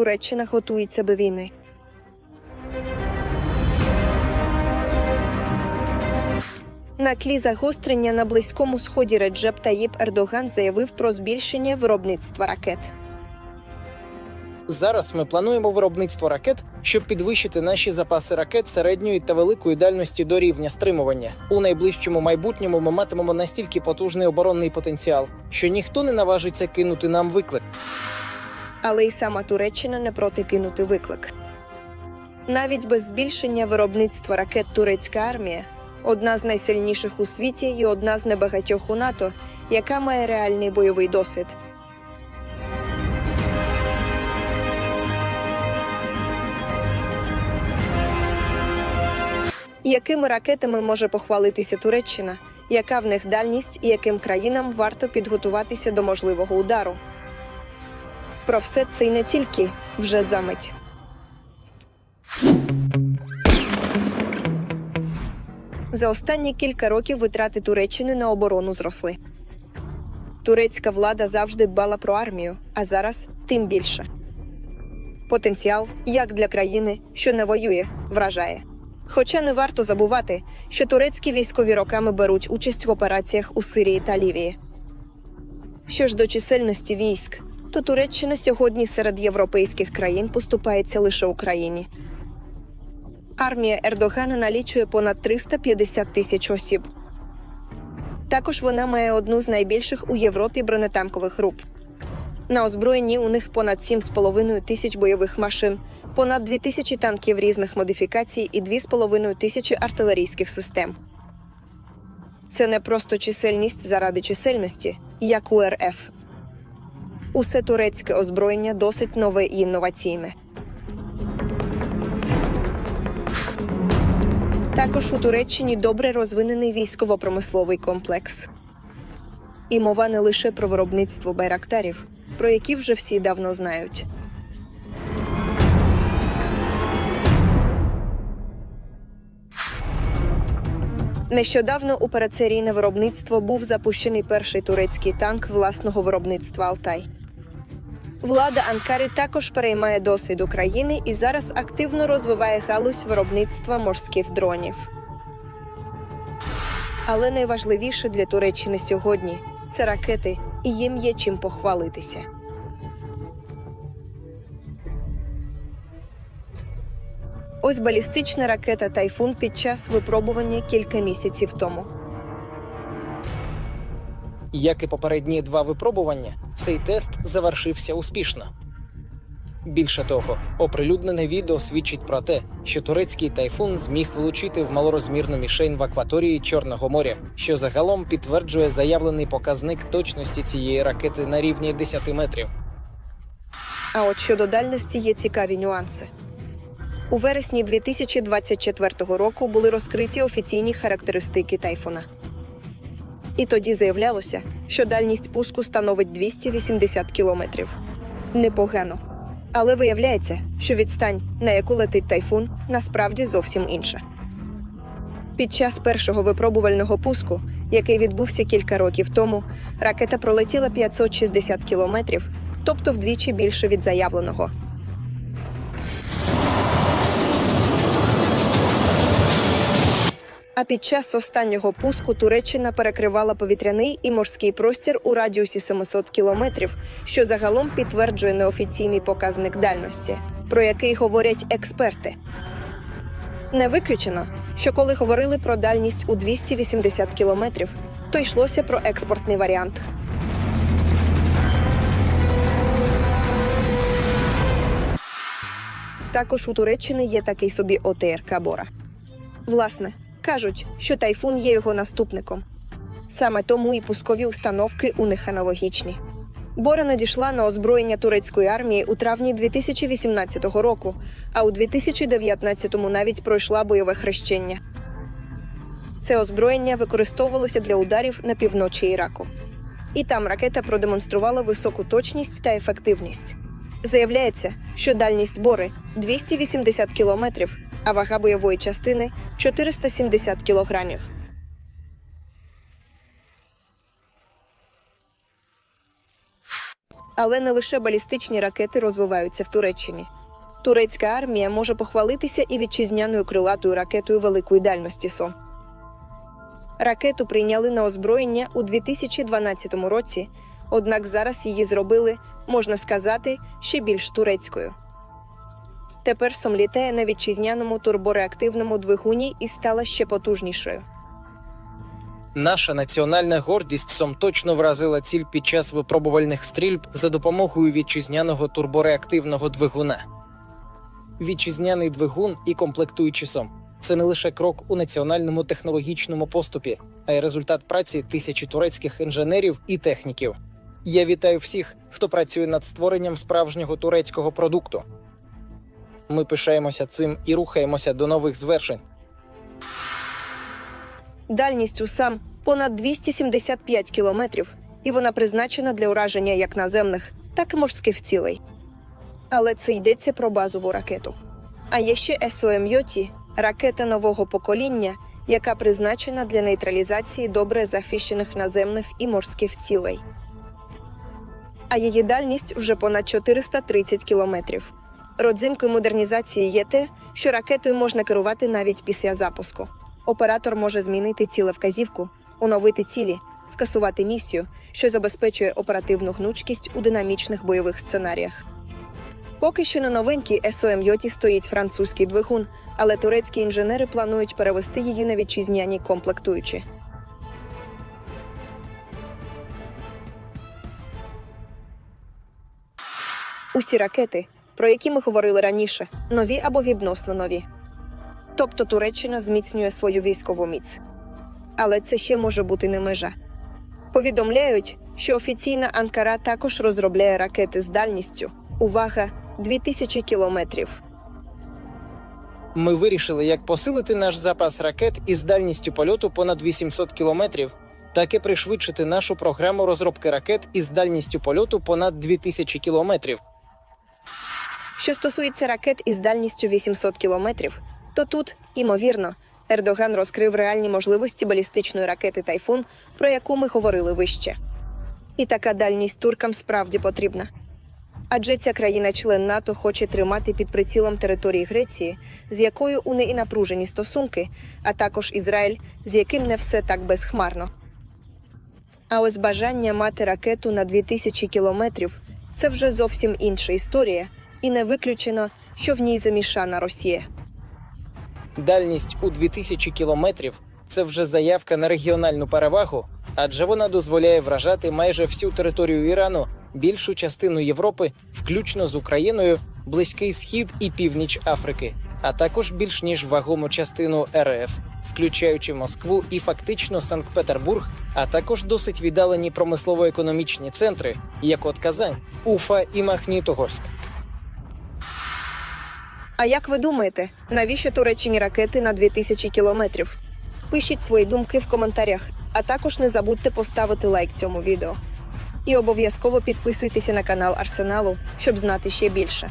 Туреччина готується до війни. На тлі загострення на близькому сході Реджеп Таїп Ердоган заявив про збільшення виробництва ракет. Зараз ми плануємо виробництво ракет, щоб підвищити наші запаси ракет середньої та великої дальності до рівня стримування. У найближчому майбутньому ми матимемо настільки потужний оборонний потенціал, що ніхто не наважиться кинути нам виклик. Але й сама Туреччина не проти кинути виклик. Навіть без збільшення виробництва ракет турецька армія одна з найсильніших у світі і одна з небагатьох у НАТО, яка має реальний бойовий досвід. Якими ракетами може похвалитися Туреччина? Яка в них дальність і яким країнам варто підготуватися до можливого удару? Про все це й не тільки вже за мить. За останні кілька років витрати Туреччини на оборону зросли. Турецька влада завжди дбала про армію, а зараз тим більше. Потенціал, як для країни, що не воює, вражає. Хоча не варто забувати, що турецькі військові роками беруть участь в операціях у Сирії та Лівії. Що ж до чисельності військ, то Туреччина сьогодні серед європейських країн поступається лише Україні. Армія Ердогана налічує понад 350 тисяч осіб. Також вона має одну з найбільших у Європі бронетанкових груп. На озброєнні у них понад 7,5 тисяч бойових машин, понад 2 тисячі танків різних модифікацій і 2,5 тисячі артилерійських систем. Це не просто чисельність заради чисельності, як у РФ. Усе турецьке озброєння досить нове і інноваційне. Також у Туреччині добре розвинений військово-промисловий комплекс. І мова не лише про виробництво байрактарів, про які вже всі давно знають. Нещодавно у передсерійне виробництво був запущений перший турецький танк власного виробництва Алтай. Влада Анкари також переймає досвід України і зараз активно розвиває галузь виробництва морських дронів. Але найважливіше для Туреччини сьогодні це ракети, і їм є чим похвалитися. Ось балістична ракета Тайфун під час випробування кілька місяців тому. Як і попередні два випробування, цей тест завершився успішно. Більше того, оприлюднене відео свідчить про те, що турецький тайфун зміг влучити в малорозмірну мішень в акваторії Чорного моря, що загалом підтверджує заявлений показник точності цієї ракети на рівні 10 метрів. А от щодо дальності є цікаві нюанси. У вересні 2024 року були розкриті офіційні характеристики тайфуна. І тоді заявлялося, що дальність пуску становить 280 кілометрів. Непогано. Але виявляється, що відстань, на яку летить тайфун, насправді зовсім інша. Під час першого випробувального пуску, який відбувся кілька років тому, ракета пролетіла 560 кілометрів, тобто вдвічі більше від заявленого. А під час останнього пуску Туреччина перекривала повітряний і морський простір у радіусі 700 кілометрів, що загалом підтверджує неофіційний показник дальності, про який говорять експерти. Не виключено, що коли говорили про дальність у 280 кілометрів, то йшлося про експортний варіант. Також у Туреччини є такий собі ОТРК Бора. Власне, кажуть, що тайфун є його наступником. Саме тому і пускові установки у них аналогічні. Бора надійшла на озброєння турецької армії у травні 2018 року, а у 2019-му навіть пройшла бойове хрещення. Це озброєння використовувалося для ударів на півночі Іраку. І там ракета продемонструвала високу точність та ефективність. Заявляється, що дальність бори 280 кілометрів, а вага бойової частини 470 кілограмів. Але не лише балістичні ракети розвиваються в Туреччині. Турецька армія може похвалитися і вітчизняною крилатою ракетою великої дальності СОМ. Ракету прийняли на озброєння у 2012 році, однак зараз її зробили, можна сказати, ще більш турецькою. Тепер СОМ літає на вітчизняному турбореактивному двигуні і стала ще потужнішою. Наша національна гордість сом точно вразила ціль під час випробувальних стрільб за допомогою вітчизняного турбореактивного двигуна. Вітчизняний двигун і комплектуючий сом це не лише крок у національному технологічному поступі, а й результат праці тисячі турецьких інженерів і техніків. Я вітаю всіх, хто працює над створенням справжнього турецького продукту. Ми пишаємося цим і рухаємося до нових звершень. Дальність УСАМ понад 275 кілометрів, і вона призначена для ураження як наземних, так і морських цілей. Але це йдеться про базову ракету. А є ще СОМ Йоті – ракета нового покоління, яка призначена для нейтралізації добре захищених наземних і морських цілей. А її дальність вже понад 430 кілометрів. Родзимкою модернізації є те, що ракетою можна керувати навіть після запуску. Оператор може змінити цілевказівку, оновити цілі, скасувати місію, що забезпечує оперативну гнучкість у динамічних бойових сценаріях. Поки що на новинкій СОМ Йоті стоїть французький двигун, але турецькі інженери планують перевести її на вітчизняні комплектуючі. Усі ракети, про які ми говорили раніше, нові або відносно нові. Тобто Туреччина зміцнює свою військову міць. Але це ще може бути не межа. Повідомляють, що офіційна Анкара також розробляє ракети з дальністю. Увага! 2000 кілометрів. Ми вирішили, як посилити наш запас ракет із дальністю польоту понад 800 кілометрів, так і пришвидшити нашу програму розробки ракет із дальністю польоту понад 2000 кілометрів. Що стосується ракет із дальністю 800 кілометрів, то тут, імовірно, Ердоган розкрив реальні можливості балістичної ракети Тайфун, про яку ми говорили вище. І така дальність туркам справді потрібна. Адже ця країна-член НАТО хоче тримати під прицілом території Греції, з якою у неї напружені стосунки, а також Ізраїль, з яким не все так безхмарно. А ось бажання мати ракету на 2000 кілометрів це вже зовсім інша історія, і не виключено, що в ній замішана Росія. Дальність у 2000 кілометрів це вже заявка на регіональну перевагу, адже вона дозволяє вражати майже всю територію Ірану, більшу частину Європи, включно з Україною, близький схід і північ Африки, а також більш ніж вагому частину РФ, включаючи Москву і фактично Санкт-Петербург, а також досить віддалені промислово-економічні центри, як от Казань, Уфа і Махнітогорськ. А як ви думаєте, навіщо Туреччині ракети на 2000 кілометрів? Пишіть свої думки в коментарях, а також не забудьте поставити лайк цьому відео. І обов'язково підписуйтеся на канал Арсеналу, щоб знати ще більше.